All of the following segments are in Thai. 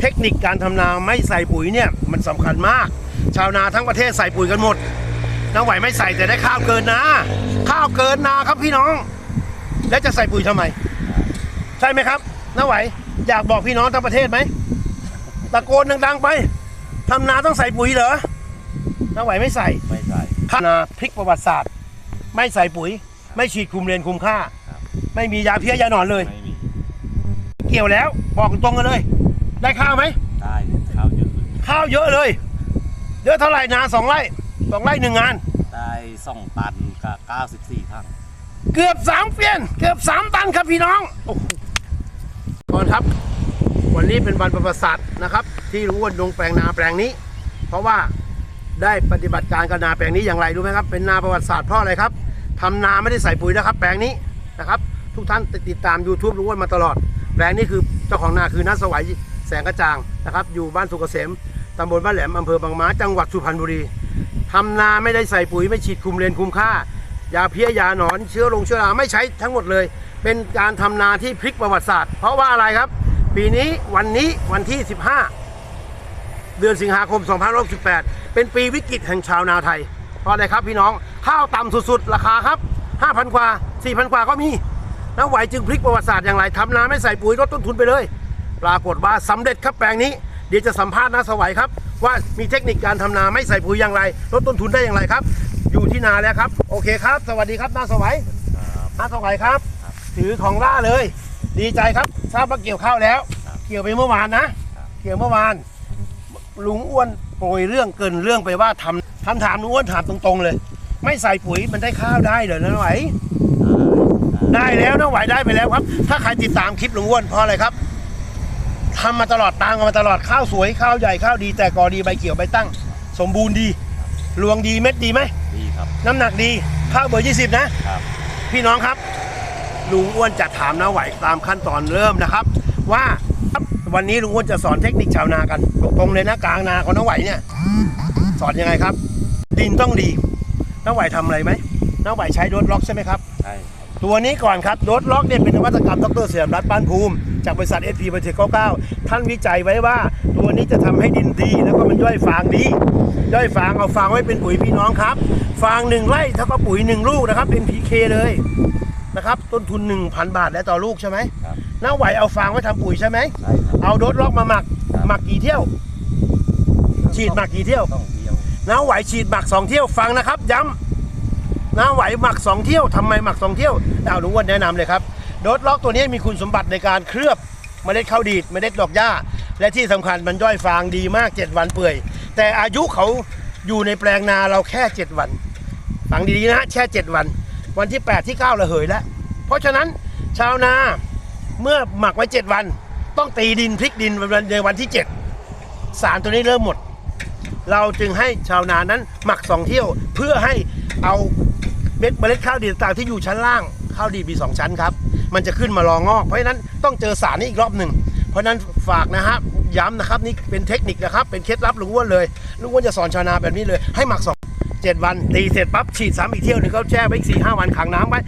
เทคนิคการทำนาไม่ใส่ปุ๋ยเนี่ยมันสำคัญมาก ชาวนาทั้งประเทศใส่ปุ๋ยกันหมดน้าไหวไม่ใส่แต่ได้ข้าวเกินนาข้าวเกินนาครับพี่น้อง แล้วจะใส่ปุ๋ยทำไม ใช่ไหมครับน้าไหวอยากบอกพี่น้องทั้งประเทศไหมตะโกนดังๆไปทำนาต้องใส่ปุ๋ยเหรอน้าไหวไม่ใส่ไม่ใช่นาพลิกประวัติศาสตร์ ไม่ใส่ปุ๋ย ไม่ฉีดคุมเลนคุมค่าครับไม่มียาเพี้ยยาหนอนเลยไม่มีเกี่ยวแล้วบอกตรงกันเลย ได้ข้าวไหมได้ข้าวเยอะข้าวเยอะเลย เยอะเท่าไหร่นาสองไร่สองไร่หนึ่งงาน ได้สองตันกับเก้าสิบสี่ถังเกือบสามเปลี่ยน เกือบสามตันครับพี่น้องโอ้โหก่อนครับ วันนี้เป็นวันประวัติศาสตร์นะครับ ที่รู้ว่าลงแปลงนาแปลงนี้ เพราะว่าได้ปฏิบัติการกับนาแปลงนี้อย่างไรรู้ไหมครับ เป็นนาประวัติศาสตร์เพราะอะไรครับทำนาไม่ได้ใส่ปุ๋ยนะครับ แปลงนี้นะครับ ทุกท่านติดตาม YouTube รู้ว่ามาตลอด แปลงนี้คือเจ้าของนาคือนัสวัย แสงกระจ่างนะครับ อยู่บ้านสุกเกษมตำบลบ้านแหลมอำเภอบางม้าจังหวัดสุพรรณบุรีทำนาไม่ได้ใส่ปุ๋ยไม่ฉีดคุมเลนคุมค่ายาเพี้ยยาหนอนเชื้อลงเชื้อราไม่ใช้ทั้งหมดเลย เป็นการทำนาที่พลิกประวัติศาสตร์ เพราะว่าอะไรครับ ปีนี้วันนี้วันที่ 15 เดือนสิงหาคม 2568 เป็นปีวิกฤตแห่งชาวนาไทยเพราะอะไรครับพี่น้องข้าวต่ำสุดๆ ราคาครับ 5,000กว่า4,000กว่าก็มีน้าไหวจึงพลิกประวัติศาสตร์อย่างไรทำนาไม่ใส่ปุ๋ยลดต้นทุนไปเลย ปรากฏว่าสำเร็จครับแปลงนี้ เดี๋ยวจะสัมภาษณ์นาสวัยครับ ว่ามีเทคนิคการทำนาไม่ใส่ปุ๋ยอย่างไรลดต้นทุนได้อย่างไรครับ อยู่ที่นาแล้วครับ โอเคครับ สวัสดีครับนาสวัยครับนาสวัยครับ ถือของล่าเลย ดีใจครับทราบว่าเกี่ยวข้าวแล้วครับเกี่ยวไปเมื่อวานนะครับเกี่ยวเมื่อวานลุงอ้วนโปรยเรื่องเกินเรื่องไปว่าทำคำถามลุงอ้วนถามตรงๆเลย ไม่ใส่ปุ๋ยมันได้ข้าวได้เหรอนะไหวได้แล้วนะไหวได้ไปแล้วครับ ถ้าใครติดตามคลิปลุงอ้วนเพราะอะไรครับ ทำมาตลอดตามกันมาตลอดข้าวสวยข้าวใหญ่ข้าวดีแต่กอดีใบเขียวใบตั้ง สมบูรณ์ดีรวงดีเม็ดดีไหมดีครับ น้ำหนักดีข้าวเบอร์ยี่สิบนะ ครับ พี่น้องครับ ลุงอ้วนจะถามนาไหวตามขั้นตอนเริ่มนะครับ ว่าครับวันนี้ลุงอ้วนจะสอนเทคนิคชาวนากันตรงๆเลยนะกลางนาของนาไหวเนี่ย สอนยังไงครับ ดินต้องดีนาไหวทำอะไรไหมนาไหวใช้โดดล็อกใช่ไหมครับใช่ครับ ตัวนี้ก่อนครับโดดล็อกเนี่ยเป็นนวัตกรรมดรเสียมรัฐบ้านภูมิ จากบริษัท SP บริษัท99 ท่านวิจัยไว้ว่า ตัวนี้จะทำให้ดินดี แล้วก็มันย่อยฟางดี ย่อยฟางเอาฟางไว้เป็นปุ๋ยพี่น้องครับ ฟางหนึ่งไร่เท่ากับปุ๋ยหนึ่งลูกนะครับ NPK เลยนะครับต้นทุน 1,000 บาทและต่อลูกใช่ไหมครับน้าไหวเอาฟางไว้ทำปุ๋ยใช่ไหมใช่ครับเอาโดดล็อกมาหมักครับหมักกี่เที่ยว ฉีดหมักกี่เที่ยวต้องเดียวน้าไหวฉีดหมักสองเที่ยวฟังนะครับ ย้ำ น้าไหวหมักสองเที่ยวทำไมหมักสองเที่ยวดาวลุงอ้วนแนะนำเลยครับ โดดล็อกตัวนี้มีคุณสมบัติในการเคลือบเมล็ดข้าวดีดเมล็ดดอกหญ้า และที่สำคัญมันย่อยฟางดีมาก 7 วันเปื่อย แต่อายุเขาอยู่ในแปลงนาเราแค่ 7 วันฟังดีๆนะแค่ 7 วัน วันที่ 8 ที่ 9ระเหยแล้ว เพราะฉะนั้นชาวนาเมื่อหมักไว้ 7 วัน ต้องตีดินพลิกดินในวันที่ 7 สารตัวนี้เริ่มหมด เราจึงให้ชาวนานั้นหมักสองเที่ยวเพื่อให้ เอาเม็ดเมล็ดข้าวดีดต่างๆที่อยู่ชั้นล่างข้าวดีดมีสองชั้นครับ มันจะขึ้นมารองอก เพราะฉะนั้นต้องเจอสารนี้อีกรอบหนึ่ง เพราะฉะนั้นฝากนะฮะย้ำนะครับนี่เป็นเทคนิคนะครับ เป็นเคล็ดลับลุงอ้วนเลยลุงอ้วนจะสอนชาวนาแบบนี้เลย ให้หมักสองเจ็ดวันตีเสร็จปั๊บฉีดซ้ำอีกเที่ยวหนึ่งก็แช่ไว้อีกสี่ห้าวันขังน้ำไว้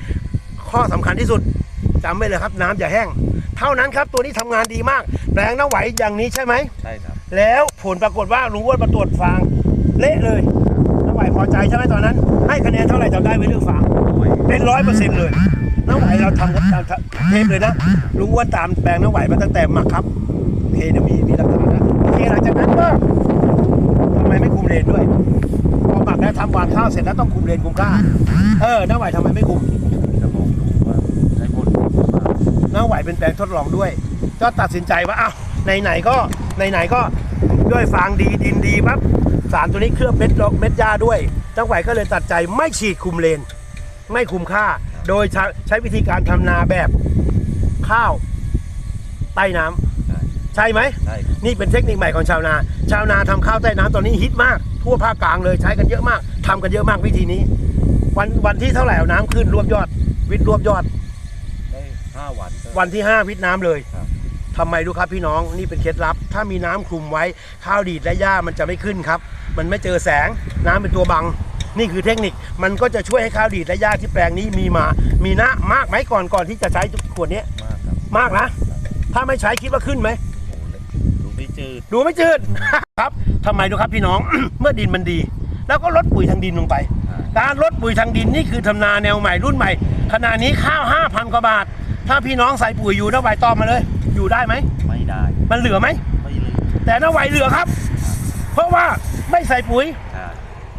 ข้อสำคัญที่สุดจำไว้เลยครับ น้ำอย่าแห้ง เท่านั้นครับตัวนี้ทำงานดีมากแปลงน้ำไหวอย่างนี้ใช่ไหมใช่ครับ แล้วผลปรากฏว่าลุงอ้วนมาตรวจฟางเละเลยน้า ไหวพอใจใช่ไหมตอนนั้น ให้คะแนนเท่าไหร่จำได้ไหมเรื่องฟาเป็นร้อยเปอร์เซ็นต์เลยน้าไหวเราทำตามเทปเลยนะลุงอ้วตามแปลงน้าไหวมาตั้งแต่หมักครับโอเคเดี๋ยวมีมีหลักฐานนะโอเคหลังจากนั้นก็ทำไมไม่คุมเลนด้วยพอหมักแล้วทำหวานข้าวเสร็จแล้วต้องคุมเลนคุมค่าเออน้าไหวทำไมไม่คุมจะมองดูว่าได้ผลดีกว่าน้าไหวเป็นแปลงทดลองด้วย ก็ตัดสินใจว่าอ้าวไหนๆก็ไหนๆก็ ด้วยฟางดีดินดีปั๊บสารตัวนี้เคลือบเม็ดลเม็ดหญ้าด้วยน้าไหวก็เลยตัดใจไม่ฉีดคุมเลน ไม่คุมค่า โดยใช้ใช้วิธีการทำนาแบบข้าวใต้น้ำใช่ใช่ไหม ใช่ครับนี่เป็นเทคนิคใหม่ของชาวนา ชาวนาทำข้าวใต้น้ำตอนนี้ฮิตมาก ทั่วภาคกลางเลยใช้กันเยอะมากทำกันเยอะมากวิธีนี้ วันวันที่เท่าไหร่เอาน้ำขึ้นรวบยอด วิทย์รวบยอด ได้ห้าวันก็วันที่ 5 วิทย์น้ำเลย ครับ ทำไมรู้ครับพี่น้องนี่เป็นเคล็ดลับ ถ้ามีน้ำคลุมไว้ข้าวดีดและหญ้ามันจะไม่ขึ้นครับ มันไม่เจอแสงน้ำเป็นตัวบัง นี่คือเทคนิคมันก็จะช่วยให้ข้าวดีดและหญ้าที่แปลงนี้มีมา มีนะมากไหมก่อนก่อนที่จะใช้ขวดเนี้ยมากครับมากนะ ถ้าไม่ใช้คิดว่าขึ้นไหมโอ้โหเลยดูไปเจอจืดดูไม่จืดครับทำไมดูครับพี่น้องเมื่อดินมันดี แล้วก็ลดปุ๋ยทางดินลงไป การลดปุ๋ยทางดินนี่คือทำนาแนวใหม่รุ่นใหม่ขณะนี้ข้าว5,000กว่าบาท ถ้าพี่น้องใส่ปุ๋ยอยู่นะใบตอบมาเลย อยู่ได้ไหม ไม่ได้มันเหลือไหม ไม่เลยแต่น้าไหวเหลือครับ เพราะว่าไม่ใส่ปุ๋ยใช่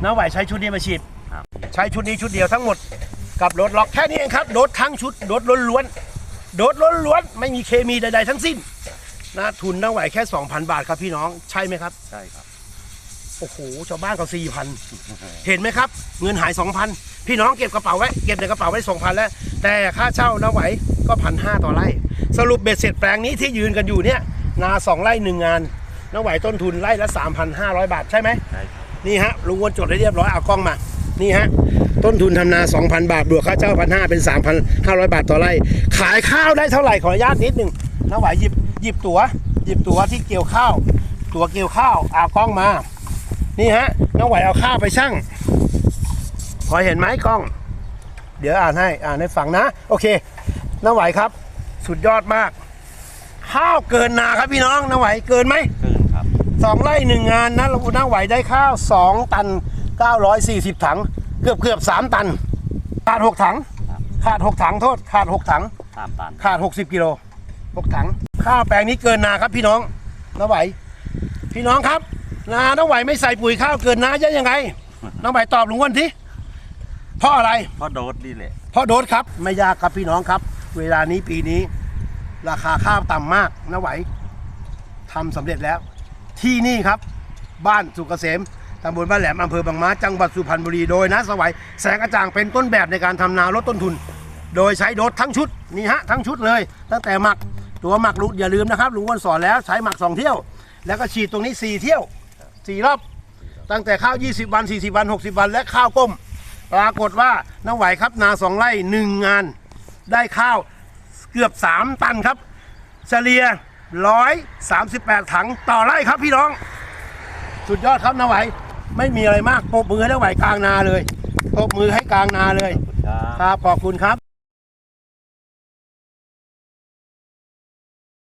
น้าไหวใช้ชุดนี้มาฉีดครับ ใช้ชุดนี้ชุดเดียวทั้งหมด กับรถล็อกแค่นี้เองครับ โดดทั้งชุด โดดล้วนๆ โดดล้วนๆ ไม่มีเคมีใดๆทั้งสิ้น นะทุนน้าไหวแค่ 2,000 บาทครับพี่น้อง ใช่ไหมครับ ใช่ครับ โอ้โห ชาวบ้านเขา4,000เห็นไหมครับ เงินหาย 2,000 พี่น้องเก็บกระเป๋าไว้ เก็บในกระเป๋าไว้ 2,000 แล้ว แต่ค่าเช่าน้าไหว ก็พันห้าต่อไร่ สรุปเบ็ดเสร็จแปลงนี้ที่ยืนกันอยู่เนี่ยนาสองไร่หนึ่งงานน้าไหวต้นทุนไร่ละ 3,500 บาทใช่ไหมใช่ครับนี่ฮะลุงวนจดให้เรียบร้อยเอากล้องมา นี่ฮะต้นทุนทำนา 2,000 บาทบวกค่าเช่าพันห้าเป็น 3,500 บาทต่อไร่ ขายข้าวได้เท่าไหร่ขออนุญาตนิดหนึ่งน้าไหวหยิบหยิบตั๋วหยิบตั๋วที่เกี่ยวข้าว ตั๋วเกี่ยวข้าวเอากล้องมา นี่ฮะน้าไหวเอาข้าวไปชั่งพอเห็นไหมกล้อง เดี๋ยวอ่านให้อ่านให้ฟังนะ โอเค น้าไหวครับ สุดยอดมาก ข้าวเกินนาครับพี่น้องน้าไหวเกินไหมเกินครับสองไร่หนึ่งงานนะเรานั่งไหวได้ข้าว2ตัน940ถัง เกือบเกือบ3ตัน ขาด6ถังครับขาด6ถังโทษ ขาด6ถัง สามตันขาด60กิโล6ถัง ข้าวแปลงนี้เกินนาครับพี่น้องน้าไหว พี่น้องครับ นาน้าไหวไม่ใส่ปุ๋ยข้าวเกินนาจะยังไงน้าไหวตอบลุงอ้วันทีเพราะอะไร เพราะโดสนี่แหละ เพราะโดสครับไม่ยากครับพี่น้องครับ เวลานี้ปีนี้ ราคาข้าวต่ำมากนะไหวทำสำเร็จแล้ว ที่นี่ครับ บ้านสุกเกษมตำบลบ้านแหลมอำเภอบางม้าจังหวัดสุพรรณบุรีโดยนะสวัยแสงกระจ่างเป็นต้นแบบในการทำนาลดต้นทุน โดยใช้โดสทั้งชุดนี่ฮะทั้งชุดเลย ตั้งแต่หมักตัวหมักลุงอย่าลืมนะครับลุงอ้วนสอนแล้วใช้หมักสองเที่ยว แล้วก็ฉีดตรงนี้สี่เที่ยวสี่รอบ ตั้งแต่ข้าว 20 วัน 40 วัน 60 วัน และข้าวก้ม ปรากฏว่าน้าไหวครับนาสองไร่หนึ่งงาน ได้ข้าวเกือบ 3 ตันครับเฉลี่ย138 ถังต่อไร่ครับพี่น้อง สุดยอดครับน้าไหวไม่มีอะไรมากปรบมือให้น้าไหวกลางนาเลยปรบมือให้กลางนาเลย ครับครับขอบคุณครับ